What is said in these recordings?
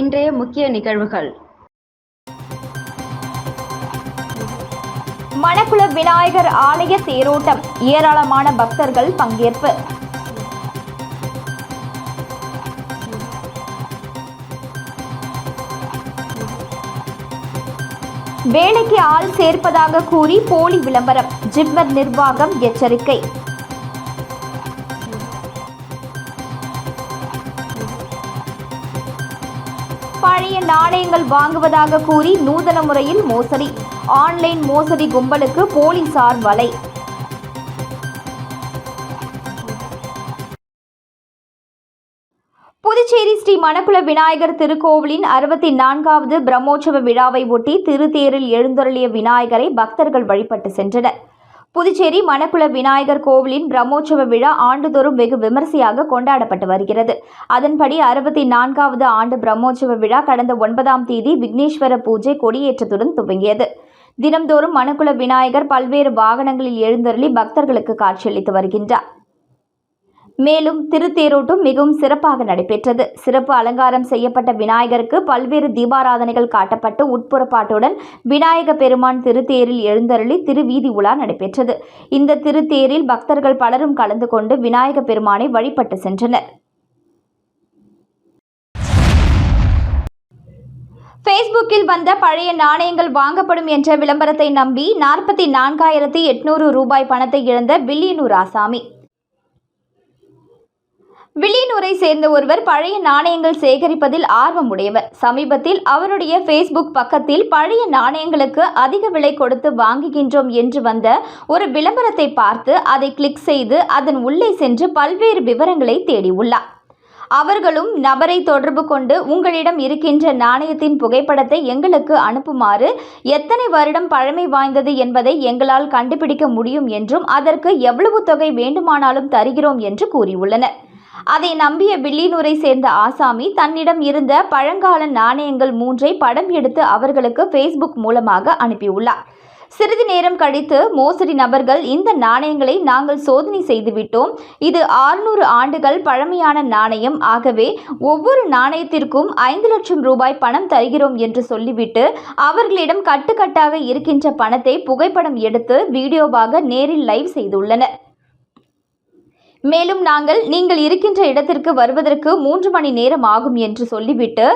இன்றைய முக்கிய நிகழ்வுகள். மணக்குள விநாயகர் ஆலய தேரோட்டம் ஏராளமான பக்தர்கள் பங்கேற்பு. வேலைக்கு ஆள் சேர்ப்பதாக கூறி போலி விளம்பரம் ஜிப்மர் நிர்வாகம் எச்சரிக்கை. பழைய நாணயங்கள் வாங்குவதாக கூறி நூதன முறையில் மோசடி. ஆன்லைன் மோசடி கும்பலுக்கு போலீசார் வலை. புதுச்சேரி ஸ்ரீ மணக்குள விநாயகர் திருக்கோவிலின் அறுபத்தி நான்காவது பிரம்மோற்சவ விழாவை ஒட்டி திருத்தேரில் எழுந்தருளிய விநாயகரை பக்தர்கள் வழிபட்டு சென்றனர். புதுச்சேரி மணக்குள விநாயகர் கோவிலின் பிரம்மோற்சவ விழா ஆண்டுதோறும் வெகு விமரிசையாக கொண்டாடப்பட்டு வருகிறது. அதன்படி அறுபத்தி நான்காவது ஆண்டு பிரம்மோற்சவ விழா கடந்த ஒன்பதாம் தேதி விக்னேஸ்வர பூஜை கொடியேற்றத்துடன் துவங்கியது. தினம்தோறும் மணக்குள விநாயகர் பல்வேறு வாகனங்களில் எழுந்தருளி பக்தர்களுக்கு காட்சியளித்து வருகின்றார். மேலும் திருத்தேரோட்டம் மிகவும் சிறப்பாக நடைபெற்றது. சிறப்பு அலங்காரம் செய்யப்பட்ட விநாயகருக்கு பல்வேறு தீபாராதனைகள் காட்டப்பட்டு உட்புறப்பாட்டுடன் விநாயக பெருமான் திருத்தேரில் எழுந்தருளி திருவீதி உலா நடைபெற்றது. இந்த திருத்தேரில் பக்தர்கள் பலரும் கலந்து கொண்டு விநாயக பெருமானை வழிபட்டு சென்றனர். ஃபேஸ்புக்கில் வந்த பழைய நாணயங்கள் வாங்கப்படும் என்ற விளம்பரத்தை நம்பி நாற்பத்தி நான்காயிரத்தி எட்நூறு ரூபாய் பணத்தை இழந்த வில்லியனூர் ஆசாமி. வில்லியனூரை சேர்ந்த ஒருவர் பழைய நாணயங்கள் சேகரிப்பதில் ஆர்வம் உடையவர் சமீபத்தில் அவருடைய ஃபேஸ்புக் பக்கத்தில் பழைய நாணயங்களுக்கு அதிக விலை கொடுத்து வாங்குகின்றோம் என்று வந்த ஒரு விளம்பரத்தை பார்த்து அதை கிளிக் செய்து அதன் உள்ளே சென்று பல்வேறு விவரங்களை தேடியுள்ளார். அவர்களும் நபரை தொடர்பு கொண்டு உங்களிடம் இருக்கின்ற நாணயத்தின் புகைப்படத்தை எங்களுக்கு அனுப்புமாறு எத்தனை வருடம் பழமை வாய்ந்தது என்பதை எங்களால் கண்டுபிடிக்க முடியும் என்றும் அதற்கு எவ்வளவு தொகை வேண்டுமானாலும் தருகிறோம் என்று கூறியுள்ளனர். அதை நம்பிய வில்லியனூரை சேர்ந்த ஆசாமி தன்னிடம் இருந்த பழங்கால நாணயங்கள் மூன்றை படம் எடுத்து அவர்களுக்கு ஃபேஸ்புக் மூலமாக அனுப்பியுள்ளார். சிறிது நேரம் கழித்து மோசடி நபர்கள் இந்த நாணயங்களை நாங்கள் சோதனை செய்துவிட்டோம். இது ஆறுநூறு ஆண்டுகள் பழமையான நாணயம். ஆகவே ஒவ்வொரு நாணயத்திற்கும் ஐந்து லட்சம் ரூபாய் பணம் தருகிறோம் என்று சொல்லிவிட்டு அவர்களிடம் கட்டுக்கட்டாக இருக்கின்ற பணத்தை புகைப்படம் எடுத்து வீடியோவாக நேரில் லைவ் செய்துள்ளனர். மேலும் நாங்கள் நீங்கள் இருக்கின்ற இடத்திற்கு வருவதற்கு மூன்று மணி நேரம் ஆகும் என்று சொல்லிவிட்டு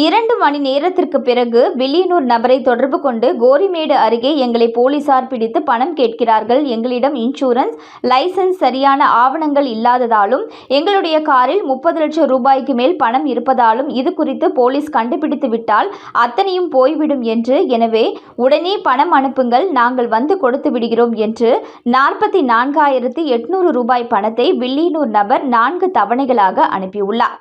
இரண்டு மணி நேரத்திற்கு பிறகு வில்லியனூர் நபரை தொடர்பு கொண்டு கோரிமேடு அருகே எங்களை போலீசார் பிடித்து பணம் கேட்கிறார்கள். எங்களிடம் இன்சூரன்ஸ் லைசன்ஸ் சரியான ஆவணங்கள் இல்லாததாலும் எங்களுடைய காரில் முப்பது லட்சம் ரூபாய்க்கு மேல் பணம் இருப்பதாலும் இது குறித்து போலீஸ் கண்டுபிடித்து விட்டால் அத்தனையும் போய்விடும் என்று எனவே உடனே பணம் அனுப்புங்கள் நாங்கள் வந்து கொடுத்து விடுகிறோம் என்று நாற்பத்தி நான்காயிரத்தி எட்நூறு ரூபாய் பணத்தை வில்லியனூர் நபர் நான்கு தவணைகளாக அனுப்பியுள்ளார்.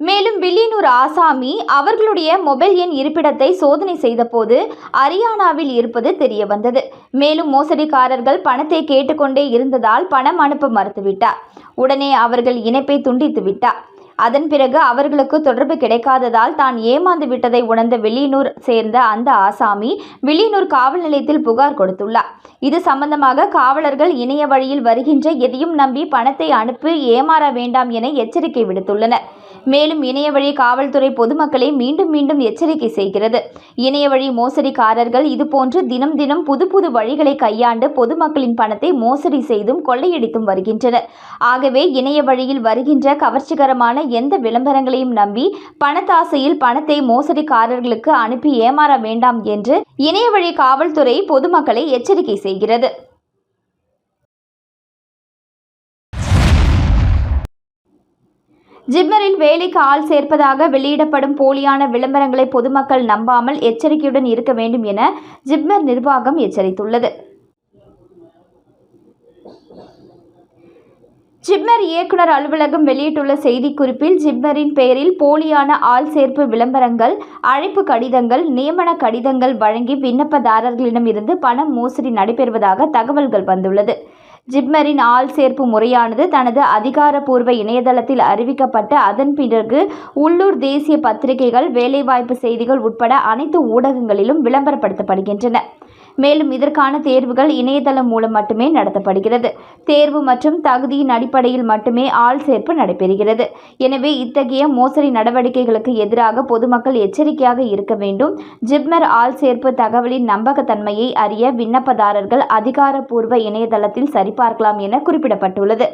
மேலும் வில்லியனூர் ஆசாமி அவர்களுடைய மொபைல் எண் இருப்பிடத்தை சோதனை செய்தபோது அரியானாவில் இருப்பது தெரிய வந்தது மேலும் மோசடிக்காரர்கள் பணத்தை கேட்டுக்கொண்டே இருந்ததால் பணம் அனுப்ப மறுத்துவிட்டார். உடனே அவர்கள் இணைப்பை துண்டித்து விட்டார் அதன் பிறகு அவர்களுக்கு தொடர்பு கிடைக்காததால் தான் ஏமாந்து விட்டதை உணர்ந்த வில்லியனூர் சேர்ந்த அந்த ஆசாமி வெளியனூர் காவல் நிலையத்தில் புகார் கொடுத்துள்ளார். இது சம்பந்தமாக காவலர்கள் இணைய வழியில் வருகின்ற எதையும் நம்பி பணத்தை அனுப்பி ஏமாற வேண்டாம் என எச்சரிக்கை விடுத்துள்ளனர். மேலும் இணைய வழி காவல்துறை பொதுமக்களை மீண்டும் மீண்டும் எச்சரிக்கை செய்கிறது. இணைய வழி மோசடிக்காரர்கள் இதுபோன்று தினம் தினம் புது புது வழிகளை கையாண்டு பொதுமக்களின் பணத்தை மோசடி செய்தும் கொள்ளையடித்தும் வருகின்றனர். ஆகவே இணைய வழியில் வருகின்ற கவர்ச்சிகரமான எந்த விளம்பரங்களையும் நம்பி பணத்தாசையில் பணத்தை மோசடிக்காரர்களுக்கு அனுப்பி ஏமாற வேண்டாம் என்று இணைய வழி காவல்துறை பொதுமக்களை எச்சரிக்கை செய்கிறது. ஜிப்மரில் வேலைக்கு ஆள் சேர்ப்பதாக வெளியிடப்படும் போலியான விளம்பரங்களை பொதுமக்கள் நம்பாமல் எச்சரிக்கையுடன் இருக்க வேண்டும் என ஜிப்மர் நிர்வாகம் எச்சரித்துள்ளது. ஜிப்மர் இயக்குனர் அலுவலகம் வெளியிட்டுள்ள செய்திக்குறிப்பில் ஜிப்மரின் பெயரில் போலியான ஆள் சேர்ப்பு விளம்பரங்கள் அழைப்பு கடிதங்கள் நியமன கடிதங்கள் வழங்கி விண்ணப்பதாரர்களிடமிருந்து பணம் மோசடி நடைபெறுவதாக தகவல்கள் வந்துள்ளது. ஜிப்மரின் ஆள் சேர்ப்பு முறையானது தனது அதிகாரப்பூர்வ இணையதளத்தில் அறிவிக்கப்பட்டு அதன் பிறகு உள்ளூர் தேசிய பத்திரிகைகள் வேலைவாய்ப்பு செய்திகள் உட்பட அனைத்து ஊடகங்களிலும் விளம்பரப்படுத்தப்படுகின்றன. மேலும் இதற்கான தேர்வுகள் இணையதளம் மூலம் மட்டுமே நடத்தப்படுகிறது. தேர்வு மற்றும் தகுதியின் அடிப்படையில் மட்டுமே ஆள் சேர்ப்பு நடைபெறுகிறது. எனவே இத்தகைய மோசடி நடவடிக்கைகளுக்கு எதிராக பொதுமக்கள் எச்சரிக்கையாக இருக்க வேண்டும். ஜிப்மர் ஆள் சேர்ப்பு தகவலின் நம்பகத்தன்மையை அறிய விண்ணப்பதாரர்கள் அதிகாரப்பூர்வ இணையதளத்தில் சரிபார்க்கலாம் என குறிப்பிடப்பட்டுள்ளது.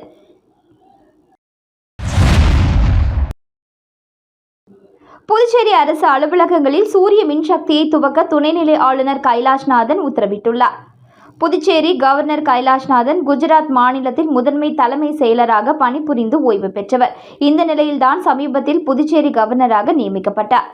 புதுச்சேரி அரசு அலுவலகங்களில் சூரிய மின்சக்தியை துவக்க துணைநிலை ஆளுநர் கைலாஷ்நாதன் உத்தரவிட்டுள்ளார். புதுச்சேரி கவர்னர் கைலாஷ்நாதன் குஜராத் மாநிலத்தில் முதன்மை தலைமை செயலராக பணிபுரிந்து ஓய்வு பெற்றவர். இந்த நிலையில்தான் சமீபத்தில் புதுச்சேரி கவர்னராக நியமிக்கப்பட்டார்.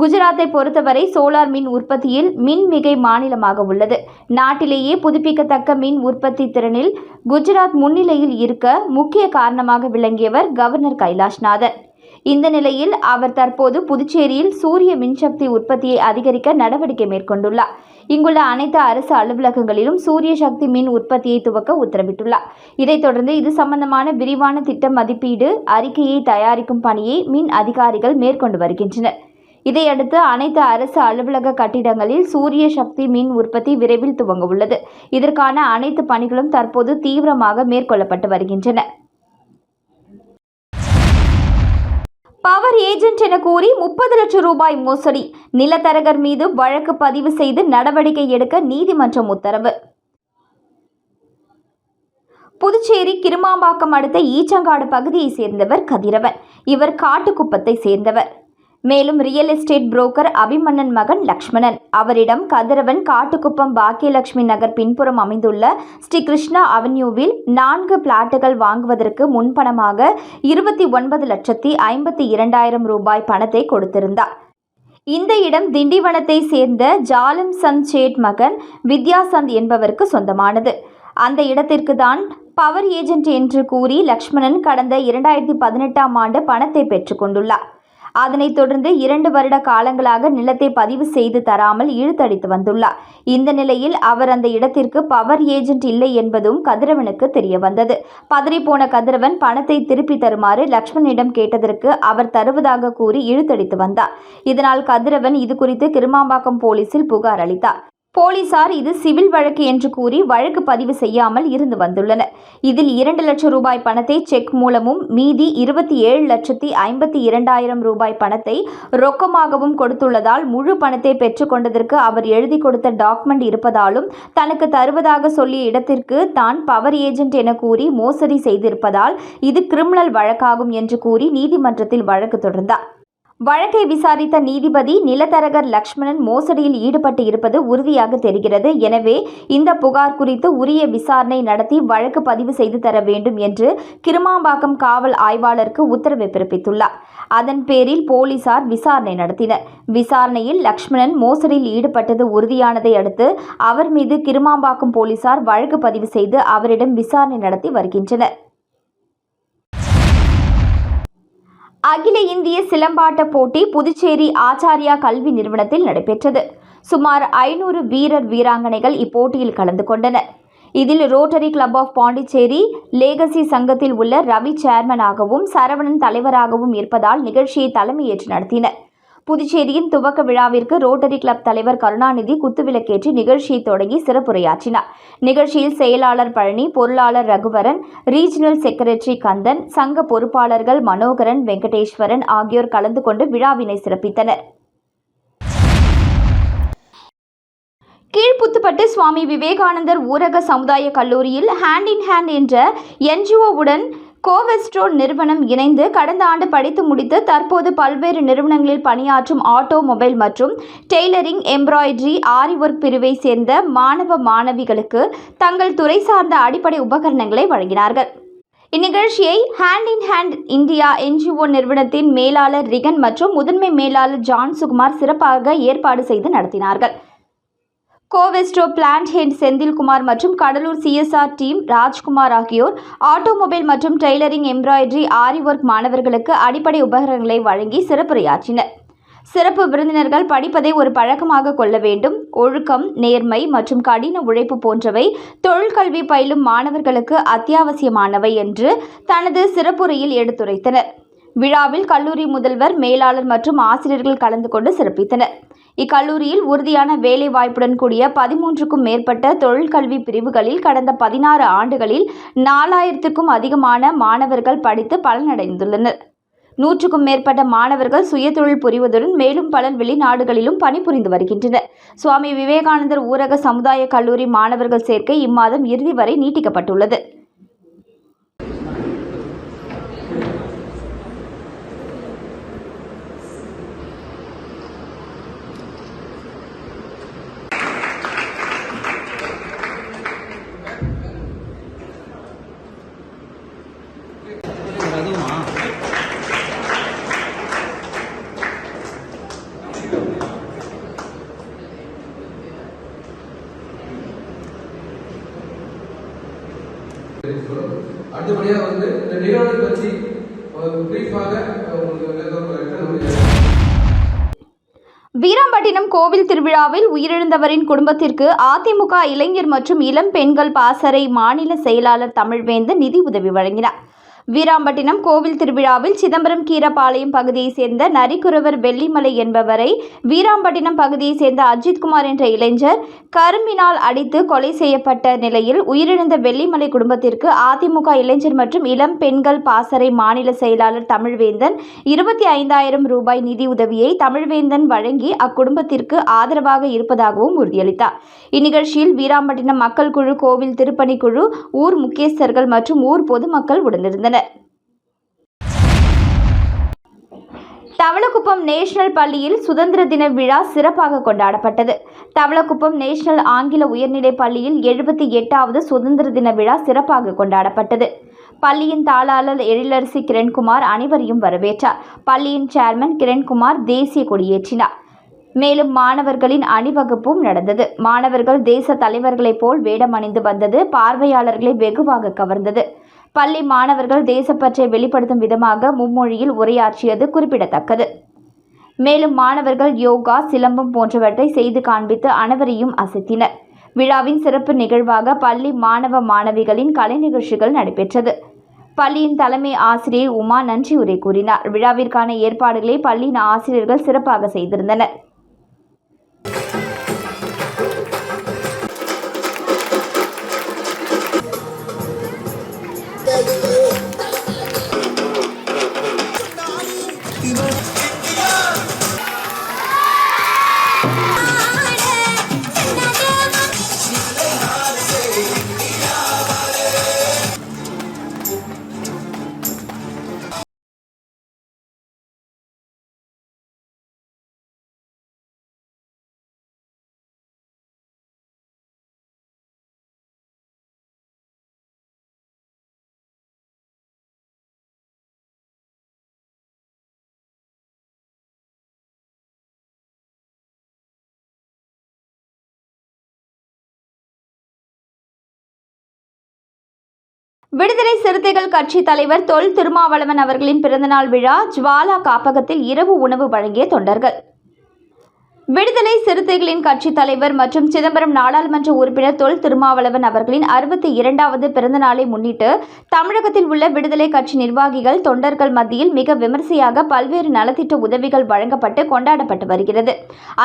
குஜராத்தை பொறுத்தவரை சோலார் மின் உற்பத்தியில் மின் மிகை மாநிலமாக உள்ளது. நாட்டிலேயே புதுப்பிக்கத்தக்க மின் உற்பத்தி திறனில் குஜராத் முன்னிலையில் இருக்க முக்கிய காரணமாக விளங்கியவர் கவர்னர் கைலாஷ்நாதன். இந்த நிலையில் அவர் தற்போது புதுச்சேரியில் சூரிய மின்சக்தி உற்பத்தியை அதிகரிக்க நடவடிக்கை மேற்கொண்டுள்ளார். இங்குள்ள அனைத்து அரசு அலுவலகங்களிலும் சூரிய சக்தி மின் உற்பத்தியை துவக்க உத்தரவிட்டுள்ளார். இதைத் தொடர்ந்து இது சம்பந்தமான விரிவான திட்ட மதிப்பீடு அறிக்கையை தயாரிக்கும் பணியை மின் அதிகாரிகள் மேற்கொண்டு வருகின்றனர். இதையடுத்து அனைத்து அரசு அலுவலக கட்டிடங்களில் சூரிய சக்தி மின் உற்பத்தி விரைவில் துவங்க உள்ளது. இதற்கான அனைத்து பணிகளும் தற்போது தீவிரமாக மேற்கொள்ளப்பட்டு வருகின்றன. பவர் ஏஜென்ட் என கூறி முப்பது லட்சம் ரூபாய் மோசடி. நிலத்தரகர் மீது வழக்கு பதிவு செய்து நடவடிக்கை எடுக்க நீதிமன்றம் உத்தரவு. புதுச்சேரி கிருமாம்பாக்கம் அடுத்த ஈச்சங்காடு பகுதியைச் சேர்ந்தவர் கதிரவன். இவர் காட்டுக்குப்பத்தை சேர்ந்தவர். மேலும் ரியல் எஸ்டேட் புரோக்கர் அபிமன்னன் மகன் லக்ஷ்மணன். அவரிடம் கதிரவன் காட்டுக்குப்பம் பாக்கியலட்சுமி நகர் பின்புறம் அமைந்துள்ள ஸ்ரீ கிருஷ்ணா அவென்யூவில் நான்கு பிளாட்டுகள் வாங்குவதற்கு முன்பணமாக இருபத்தி ஒன்பது லட்சத்தி ஐம்பத்தி இரண்டாயிரம் ரூபாய் பணத்தை கொடுத்திருந்தார். இந்த இடம் திண்டிவனத்தை சேர்ந்த ஜாலம் சந்த் சேட் மகன் வித்யாசந்த் என்பவருக்கு சொந்தமானது. அந்த இடத்திற்கு தான் பவர் ஏஜென்ட் என்று கூறி லக்ஷ்மணன் கடந்த இரண்டாயிரத்தி பதினெட்டாம் ஆண்டு பணத்தை பெற்றுக்கொண்டுள்ளார் அதனைத் தொடர்ந்து இரண்டு வருட காலங்களாக நிலத்தை பதிவு செய்து தராமல் இழுத்தடித்து வந்துள்ளார். இந்த நிலையில் அவர் அந்த இடத்திற்கு பவர் ஏஜென்ட் இல்லை என்பதும் கதிரவனுக்கு தெரிய வந்தது. பதறிப்போன கதிரவன் பணத்தை திருப்பி தருமாறு லக்ஷ்மணிடம் கேட்டதற்கு அவர் தருவதாக கூறி இழுத்தடித்து வந்தார். இதனால் கதிரவன் இது குறித்து கிருமாம்பாக்கம் போலீசில் புகார் அளித்தார். போலீசார் இது சிவில் வழக்கு என்று கூறி வழக்கு பதிவு செய்யாமல் இருந்து வந்துள்ளனர். இதில் இரண்டு லட்சம் ரூபாய் பணத்தை செக் மூலமும் மீதி இருபத்தி ஏழு லட்சத்தி ஐம்பத்தி இரண்டாயிரம் ரூபாய் பணத்தை ரொக்கமாகவும் கொடுத்துள்ளதால் முழு பணத்தை பெற்றுக்கொண்டதற்கு அவர் எழுதி கொடுத்த டாக்குமெண்ட் இருப்பதாலும் தனக்கு தருவதாக சொல்லிய இடத்திற்கு தான் பவர் ஏஜென்ட் என கூறி மோசடி செய்திருப்பதால் இது கிரிமினல் வழக்காகும் என்று கூறி நீதிமன்றத்தில் வழக்கு தொடர்ந்தார். வழக்கை விசாரித்த நீதிபதி நிலத்தரகர் லக்ஷ்மணன் மோசடியில் ஈடுபட்டு இருப்பது உறுதியாக தெரிகிறது. எனவே இந்த புகார் குறித்து உரிய விசாரணை நடத்தி வழக்கு பதிவு செய்து தர வேண்டும் என்று கிருமாம்பாக்கம் காவல் ஆய்வாளருக்கு உத்தரவு பிறப்பித்துள்ளார். அதன் பேரில் போலீசார் விசாரணை நடத்தினர். விசாரணையில் லக்ஷ்மணன் மோசடியில் ஈடுபட்டது உறுதியானதை அடுத்து அவர் மீது கிருமாம்பாக்கம் போலீசார் வழக்கு பதிவு செய்து அவரிடம் விசாரணை நடத்தி வருகின்றனர். அகில இந்திய சிலம்பாட்ட போட்டி புதுச்சேரி ஆச்சாரியா கல்வி நிறுவனத்தில் நடைபெற்றது. சுமார் ஐநூறு வீரர் வீராங்கனைகள் இப்போட்டியில் கலந்து கொண்டனர். இதில் rotary club of Pondicherry legacy சங்கத்தில் உள்ள ரவி சேர்மனாகவும் சரவணன் தலைவராகவும் இருப்பதால் நிகழ்ச்சியை தலைமையேற்று நடத்தினர். புதுச்சேரியின் துவக்க விழாவிற்கு ரோட்டரி கிளப் தலைவர் கருணாநிதி குத்துவிளக்கேற்றி நிகழ்ச்சியை தொடங்கி சிறப்புரையாற்றினார். நிகழ்ச்சியில் செயலாளர் பழனி பொருளாளர் ரகுவரன் ரீஜனல் செக்ரட்டரி கந்தன் சங்க பொறுப்பாளர்கள் மனோகரன் வெங்கடேஸ்வரன் ஆகியோர் கலந்து கொண்டு விழாவினை சிறப்பித்தனர். கீழ்ப்புத்துப்பட்டு சுவாமி விவேகானந்தர் ஊரக சமுதாய கல்லூரியில் ஹேண்ட் இன் ஹேண்ட் என்ற என்ஜிஓவுடன் கோவெஸ்ட்ரோ நிறுவனம் இணைந்து கடந்த ஆண்டு படித்து முடித்து தற்போது பல்வேறு நிறுவனங்களில் பணியாற்றும் ஆட்டோமொபைல் மற்றும் டெய்லரிங் எம்ப்ராய்டரி ஆரி ஒர்க் பிரிவை சேர்ந்த மாணவ மாணவிகளுக்கு தங்கள் துறை சார்ந்த அடிப்படை உபகரணங்களை வழங்கினார்கள். இந்நிகழ்ச்சியை hand in hand India NGO நிறுவனத்தின் மேலாளர் ரிகன் மற்றும் முதன்மை மேலாளர் ஜான் சுகுமார் சிறப்பாக ஏற்பாடு செய்து நடத்தினார்கள். கோவெஸ்டோ பிளான்ட் ஹெட் செந்தில்குமார் மற்றும் கடலூர் சிஎஸ்ஆர் டீம் ராஜ்குமார் ஆகியோர் ஆட்டோமொபைல் மற்றும் டெய்லரிங் எம்ப்ராய்டரி ஆரி ஒர்க் மாணவர்களுக்கு அடிப்படை உபகரணங்களை வழங்கி சிறப்புரையாற்றினர். சிறப்பு விருந்தினர்கள் படிப்பதை ஒரு பழக்கமாக கொள்ள வேண்டும். ஒழுக்கம் நேர்மை மற்றும் கடின உழைப்பு போன்றவை தொழிற்கல்வி பயிலும் மாணவர்களுக்கு அத்தியாவசியமானவை என்று தனது சிறப்புரையில் எடுத்துரைத்தனர். விழாவில் கல்லூரி முதல்வர் மேலாளர் மற்றும் ஆசிரியர்கள் கலந்து கொண்டு சிறப்பித்தனர். இக்கல்லூரியில் உறுதியான வேலை வாய்ப்புடன் கூடிய பதிமூன்றுக்கும் மேற்பட்ட தொழிற்கல்வி பிரிவுகளில் கடந்த பதினாறு ஆண்டுகளில் நாலாயிரத்துக்கும் அதிகமான மாணவர்கள் படித்து பலனடைந்துள்ளனர். நூற்றுக்கும் மேற்பட்ட மாணவர்கள் சுயதொழில் புரிவதுடன் மேலும் பலர் வெளிநாடுகளிலும் பணிபுரிந்து வருகின்றனர். சுவாமி விவேகானந்தர் ஊரக சமுதாய கல்லூரி மாணவர்கள் சேர்க்கை இம்மாதம் இறுதி வரை நீட்டிக்கப்பட்டுள்ளது. வந்து பற்றி பிரீஃபாக வீராம்பட்டினம் கோவில் திருவிழாவில் உயிரிழந்தவரின் குடும்பத்திற்கு அதிமுக இளைஞர் மற்றும் இளம் பெண்கள் பாசறை மாநில செயலாளர் தமிழ்வேந்தன் நிதி உதவி வழங்கினார். வீராம்பட்டினம் கோவில் திருவிழாவில் சிதம்பரம் கீரப்பாளையம் பகுதியைச் சேர்ந்த நரிக்குறவர் வெள்ளிமலை என்பவரை வீராம்பட்டினம் பகுதியைச் சேர்ந்த அஜித்குமார் என்ற இளைஞர் கரும்பினால் அடித்து கொலை செய்யப்பட்ட நிலையில் உயிரிழந்த வெள்ளிமலை குடும்பத்திற்கு அதிமுக இளைஞர் மற்றும் இளம் பெண்கள் பாசறை மாநில செயலாளர் தமிழ்வேந்தன் இருபத்தி ஐந்தாயிரம் ரூபாய் நிதி உதவியை தமிழ்வேந்தன் வழங்கி அக்குடும்பத்திற்கு ஆதரவாக இருப்பதாகவும் உறுதியளித்தார். இந்நிகழ்ச்சியில் வீராம்பட்டினம் மக்கள் குழு கோவில் திருப்பணிக்குழு ஊர் முக்கியஸ்தர்கள் மற்றும் ஊர் பொதுமக்கள் உடனிருந்தனர். தவளக்குப்பம் நேஷனல் பள்ளியில் சுதந்திர தின விழா சிறப்பாக கொண்டாடப்பட்டது. தவளக்குப்பம் நேஷனல் ஆங்கில உயர்நிலைப் பள்ளியில் எழுபத்தி எட்டாவது சுதந்திர தின விழா சிறப்பாக கொண்டாடப்பட்டது. பள்ளியின் தாளாளர் எழிலரசி கிரண்குமார் அனைவரையும் வரவேற்றார். பள்ளியின் சேர்மன் கிரண்குமார் தேசிய கொடியேற்றினார். மேலும் மாணவர்களின் அணிவகுப்பும் நடந்தது. மாணவர்கள் தேச தலைவர்களைப் போல் வேடம் அணிந்து வந்தது. பார்வையாளர்களை வெகுவாக கவர்ந்தது. பள்ளி மாணவர்கள் தேசப்பற்றை வெளிப்படுத்தும் விதமாக மும்மொழியில் உரையாற்றியது குறிப்பிடத்தக்கது. மேலும் மாணவர்கள் யோகா சிலம்பம் போன்றவற்றை செய்து காண்பித்து அனைவரையும் அசத்தினர். விழாவின் சிறப்பு நிகழ்வாக பள்ளி மாணவ மாணவிகளின் கலை நிகழ்ச்சிகள் நடைபெற்றது. பள்ளியின் தலைமை ஆசிரியர் உமா நன்றி உரை கூறினார். விழாவிற்கான ஏற்பாடுகளை பள்ளியின் ஆசிரியர்கள் சிறப்பாக செய்திருந்தனர். விடுதலை சிறுத்தைகள் கட்சி தலைவர் தொல் திருமாவளவன் அவர்களின் பிறந்தநாள் விழா ஜுவாலா காப்பகத்தில் இரவு உணவு வழங்கிய தொண்டர்கள். விடுதலை சிறுத்தைகளின் கட்சி தலைவர் மற்றும் சிதம்பரம் நாடாளுமன்ற உறுப்பினர் தொல் திருமாவளவன் அவர்களின் அறுபத்தி இரண்டாவது பிறந்த நாளை முன்னிட்டு தமிழகத்தில் உள்ள விடுதலை கட்சி நிர்வாகிகள் தொண்டர்கள் மத்தியில் மிக விமர்சையாக பல்வேறு நலத்திட்ட உதவிகள் வழங்கப்பட்டு கொண்டாடப்பட்டு வருகிறது.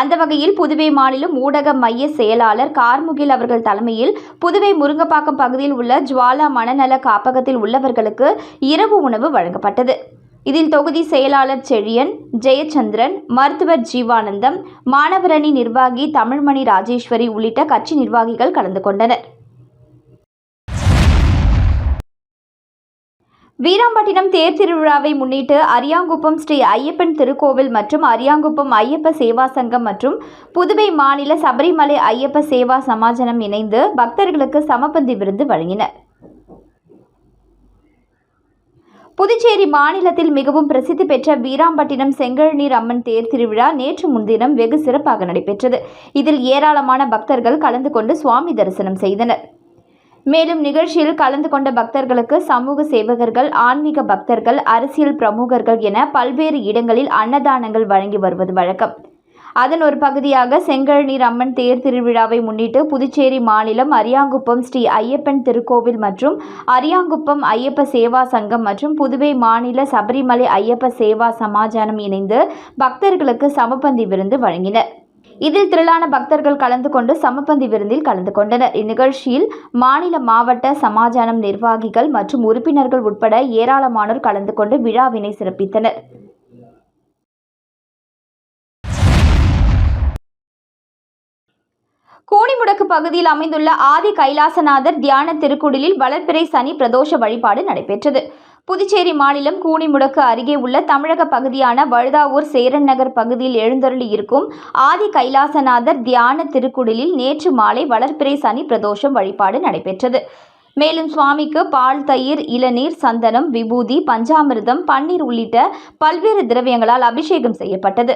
அந்த வகையில் புதுவை மாநிலம் ஊடக மைய செயலாளர் கார்முகில் அவர்கள் தலைமையில் புதுவை முருங்கப்பாக்கம் பகுதியில் உள்ள ஜுவாலா மனநல காப்பகத்தில் உள்ளவர்களுக்கு இரவு உணவு வழங்கப்பட்டது. இதில் தொகுதி செயலாளர் செழியன் ஜெயச்சந்திரன் மருத்துவர் ஜீவானந்தம் மாணவரணி நிர்வாகி தமிழ்மணி ராஜேஸ்வரி உள்ளிட்ட கட்சி நிர்வாகிகள் கலந்து கொண்டனர். வீராம்பட்டினம் தேர் திருவிழாவை முன்னிட்டு அரியாங்குப்பம் ஸ்ரீ ஐயப்பன் திருக்கோவில் மற்றும் அரியாங்குப்பம் ஐயப்ப சேவா சங்கம் மற்றும் புதுவை மாநில சபரிமலை ஐயப்ப சேவா சமாஜனம் இணைந்து பக்தர்களுக்கு சமபந்தி விருந்து வழங்கினர். புதுச்சேரி மாநிலத்தில் மிகவும் பிரசித்தி பெற்ற வீராம்பட்டினம் செங்கழநீர் அம்மன் தேர் திருவிழா நேற்று முன்தினம் வெகு சிறப்பாக நடைபெற்றது. இதில் ஏராளமான பக்தர்கள் கலந்து கொண்டு சுவாமி தரிசனம் செய்தனர். மேலும் நிகழ்ச்சியில் கலந்து கொண்ட பக்தர்களுக்கு சமூக சேவகர்கள் ஆன்மீக பக்தர்கள் அரசியல் பிரமுகர்கள் என பல்வேறு இடங்களில் அன்னதானங்கள் வழங்கி வருவது வழக்கம். அதன் ஒரு பகுதியாக செங்கழநீர் அம்மன் தேர் திருவிழாவை முன்னிட்டு புதுச்சேரி மாநிலம் அரியாங்குப்பம் ஸ்ரீ ஐயப்பன் திருக்கோவில் மற்றும் அரியாங்குப்பம் ஐயப்ப சேவா சங்கம் மற்றும் புதுவை மாநில சபரிமலை ஐயப்ப சேவா சமாஜானம் இணைந்து பக்தர்களுக்கு சமபந்தி விருந்து வழங்கினர். இதில் திரளான பக்தர்கள் கலந்து கொண்டு சமபந்தி விருந்தில் கலந்து கொண்டனர். இந்நிகழ்ச்சியில் மாநில மாவட்ட சமாஜானம் நிர்வாகிகள் மற்றும் உறுப்பினர்கள் உட்பட ஏராளமானோர் கலந்து கொண்டு விழாவினை சிறப்பித்தனர். கூனிமுடக்கு பகுதியில் அமைந்துள்ள ஆதி கைலாசநாதர் தியான திருக்குடிலில் வளர்பிறை சனி பிரதோஷ வழிபாடு நடைபெற்றது. புதுச்சேரி மாநிலம் கூனிமுடக்கு அருகே உள்ள தமிழக பகுதியான வழுதாவூர் சேரன் நகர் பகுதியில் எழுந்தருளி இருக்கும் ஆதி கைலாசநாதர் தியான திருக்குடிலில் நேற்று மாலை வளர்பிறை சனி பிரதோஷம் வழிபாடு நடைபெற்றது. மேலும் சுவாமிக்கு பால் தயிர் இளநீர் சந்தனம் விபூதி பஞ்சாமிர்தம் பன்னீர் உள்ளிட்ட பல்வேறு திரவியங்களால் அபிஷேகம் செய்யப்பட்டது.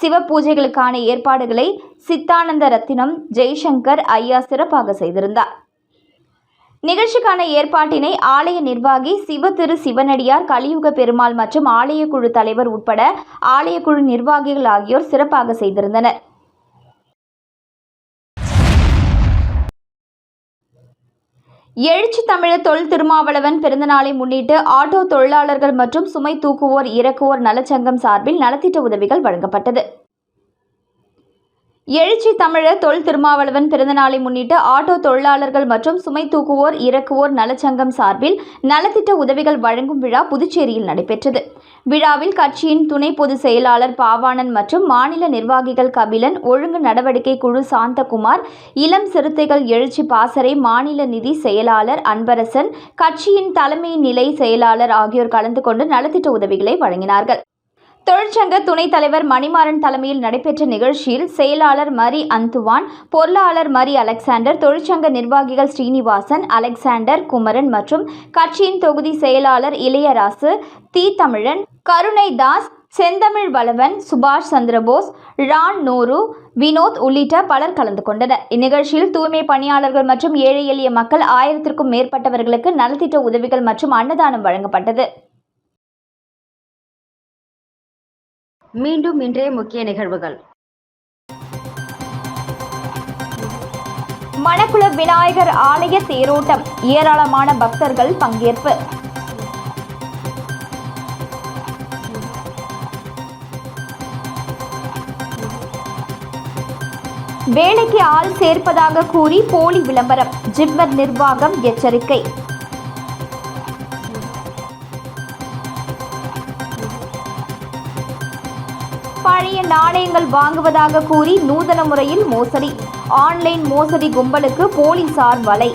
சிவ பூஜைகளுக்கான ஏற்பாடுகளை சித்தானந்த ரத்தினம் ஜெய்சங்கர் ஐயா சிறப்பாக செய்திருந்தார். நிகழ்ச்சிக்கான ஏற்பாட்டினை ஆலய நிர்வாகி சிவ திரு சிவனடியார் கலியுக பெருமாள் மற்றும் ஆலயக்குழு தலைவர் உட்பட ஆலயக்குழு நிர்வாகிகள் ஆகியோர் சிறப்பாக செய்திருந்தனர். எழுச்சி தமிழர் தொல் திருமாவளவன் பிறந்தநாளை முன்னிட்டு ஆட்டோ தொழிலாளர்கள் மற்றும் சுமை தூக்குவோர் இறக்குவோர் நலச்சங்கம் சார்பில் நலத்திட்ட உதவிகள் வழங்கப்பட்டது. எழுச்சி தமிழர் தொல் திருமாவளவன் பிறந்தநாளை முன்னிட்டு ஆட்டோ தொழிலாளர்கள் மற்றும் சுமை தூக்குவோர் இறக்குவோர் நலச்சங்கம் சார்பில் நலத்திட்ட உதவிகள் வழங்கும் விழா புதுச்சேரியில் நடைபெற்றது. விழாவில் கட்சியின் துணை பொதுச் செயலாளர் பாவாணன் மற்றும் மாநில நிர்வாகிகள் கபிலன் ஒழுங்கு நடவடிக்கை குழு சாந்தகுமார் இளம் சிறுத்தைகள் எழுச்சி பாசறை மாநில நிதி செயலாளர் அன்பரசன் கட்சியின் தலைமை நிலை செயலாளர் ஆகியோர் கலந்து கொண்டு நலத்திட்ட உதவிகளை வழங்கினார்கள். தொழிற்சங்க துணைத் தலைவர் மணிமாறன் தலைமையில் நடைபெற்ற நிகழ்ச்சியில் செயலாளர் மரி அந்துவான் பொருளாளர் மரி அலெக்சாண்டர் தொழிற்சங்க நிர்வாகிகள் ஸ்ரீனிவாசன் அலெக்சாண்டர் குமரன் மற்றும் கட்சியின் தொகுதி செயலாளர் இளையராசு தி தமிழன் கருணை தாஸ் செந்தமிழ் வளவன் சுபாஷ் சந்திரபோஸ் ரான் நூரு வினோத் உள்ளிட்ட பலர் கலந்து கொண்டனர். இந்நிகழ்ச்சியில் தூய்மை பணியாளர்கள் மற்றும் ஏழை எளிய மக்கள் ஆயிரத்திற்கும் மேற்பட்டவர்களுக்கு நலத்திட்ட உதவிகள் மற்றும் அன்னதானம் வழங்கப்பட்டது. மீண்டும் இன்றைய முக்கிய நிகழ்வுகள். மணக்குள விநாயகர் ஆலய தேரோட்டம் ஏராளமான பக்தர்கள் பங்கேற்பு. வேலைக்கு ஆள் சேர்ப்பதாக கூறி போலி விளம்பரம் ஜிப்மர் நிர்வாகம் எச்சரிக்கை. பழைய நாணயங்கள் வாங்குவதாக கூறி நூதன முறையில் மோசடி. ஆன்லைன் மோசடி கும்பலுக்கு போலீசார் வலை.